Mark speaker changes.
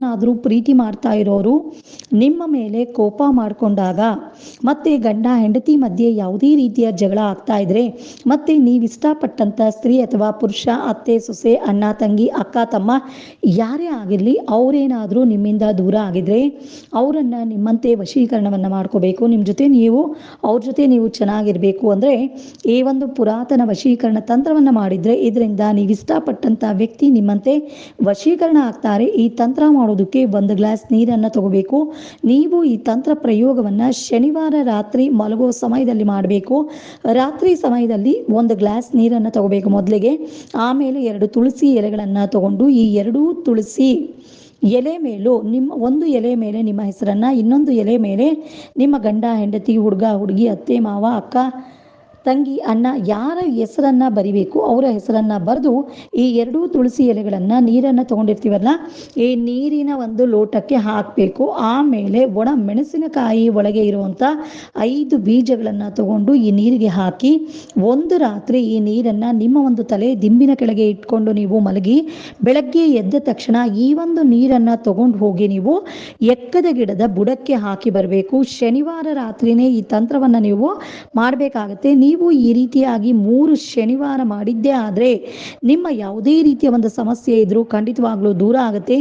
Speaker 1: ಆದರೂ ಪ್ರೀತಿ ಮಾಡ್ತಾ ಇರೋರು ನಿಮ್ಮ ಮೇಲೆ ಕೋಪ ಮಾಡಿಕೊಂಡಾಗ ಮತ್ತೆ ಗಂಡ ಹೆಂಡತಿ ಮಧ್ಯೆ ಯಾವುದೇ ರೀತಿಯ ಜಗಳ ಆಗ್ತಾ ಇದ್ರೆ ಮತ್ತೆ ನೀವು ಇಷ್ಟಪಟ್ಟಂತ ಸ್ತ್ರೀ ಅಥವಾ ಪುರುಷ, ಅತ್ತೆ, ಸೊಸೆ, ಅಣ್ಣ, ತಂಗಿ, ಅಕ್ಕ, ತಮ್ಮ ಯಾರೇ ಆಗಿರಲಿ ಅವರೇನಾದರೂ ನಿಮ್ಮಿಂದ ದೂರ ಆಗಿದ್ರೆ ಅವರನ್ನು ನಿಮ್ಮಂತೆ ವಶೀಕರಣವನ್ನು ಮಾಡ್ಕೋಬೇಕು. ನಿಮ್ಮ ಜೊತೆ ನೀವು, ಅವ್ರ ಜೊತೆ ನೀವು ಚೆನ್ನಾಗಿರಬೇಕು ಅಂದರೆ ಈ ಒಂದು ಪುರಾತನ ವಶೀಕರಣ ತಂತ್ರವನ್ನು ಮಾಡಿದರೆ ಇದರಿಂದ ನೀವು ಇಷ್ಟಪಟ್ಟಂತ ವ್ಯಕ್ತಿ ನಿಮ್ಮಂತೆ ವಶೀಕರಣ ಆಗ್ತಾರೆ. ಈ ತಂತ್ರ ಮಾಡೋದಕ್ಕೆ ಒಂದು ಗ್ಲಾಸ್ ನೀರನ್ನು ತಗೋಬೇಕು. ನೀವು ಈ ತಂತ್ರ ಪ್ರಯೋಗವನ್ನು ಶನಿವಾರ ರಾತ್ರಿ ಮಲಗೋ ಸಮಯದಲ್ಲಿ ಮಾಡಬೇಕು. ರಾತ್ರಿ ಸಮಯದಲ್ಲಿ ಒಂದು ಗ್ಲಾಸ್ ನೀರನ್ನು ತಗೋಬೇಕು ಮೊದಲಿಗೆ. ಆಮೇಲೆ ಎರಡು ತುಳಸಿ ಎಲೆಗಳನ್ನು ತಗೊಂಡು ಈ ಎರಡೂ ತುಳಸಿ ಎಲೆ ಮೇಲೂ ನಿಮ್ಮ ಒಂದು ಎಲೆ ಮೇಲೆ ನಿಮ್ಮ ಹೆಸರನ್ನು, ಇನ್ನೊಂದು ಎಲೆ ಮೇಲೆ ನಿಮ್ಮ ಗಂಡ, ಹೆಂಡತಿ, ಹುಡುಗ, ಹುಡುಗಿ, ಅತ್ತೆ, ಮಾವ, ಅಕ್ಕ ತಂಗಿ ಅಣ್ಣ ಯಾರ ಹೆಸರನ್ನ ಬರಿಬೇಕು, ಅವರ ಹೆಸರನ್ನ ಬರೆದು ಈ ಎರಡೂ ತುಳಸಿ ಎಲೆಗಳನ್ನು ನೀರನ್ನ ತಗೊಂಡಿರ್ತೀವಲ್ಲ, ಈ ನೀರಿನ ಒಂದು ಲೋಟಕ್ಕೆ ಹಾಕಬೇಕು. ಆಮೇಲೆ ಒಣ ಮೆಣಸಿನಕಾಯಿ ಒಳಗೆ ಇರುವಂತ ಐದು ಬೀಜಗಳನ್ನು ತಗೊಂಡು ಈ ನೀರಿಗೆ ಹಾಕಿ ಒಂದು ರಾತ್ರಿ ಈ ನೀರನ್ನ ನಿಮ್ಮ ಒಂದು ತಲೆ ದಿಂಬಿನ ಕೆಳಗೆ ಇಟ್ಕೊಂಡು ನೀವು ಮಲಗಿ, ಬೆಳಗ್ಗೆ ಎದ್ದ ತಕ್ಷಣ ಈ ಒಂದು ನೀರನ್ನ ತಗೊಂಡು ಹೋಗಿ ನೀವು ಎಕ್ಕದ ಗಿಡದ ಬುಡಕ್ಕೆ ಹಾಕಿ ಬರಬೇಕು. ಶನಿವಾರ ರಾತ್ರಿನೇ ಈ ತಂತ್ರವನ್ನ ನೀವು ಮಾಡಬೇಕಾಗತ್ತೆ. ನೀವು ಈ ರೀತಿಯಾಗಿ ಮೂರು ಶನಿವಾರ ಮಾಡಿದ್ದೇ ಆದರೆ ನಿಮ್ಮ ಯಾವುದೇ ರೀತಿಯ ಒಂದು ಸಮಸ್ಯೆ ಇದ್ರೂ ಖಂಡಿತವಾಗ್ಲೂ ದೂರ ಆಗುತ್ತೆ.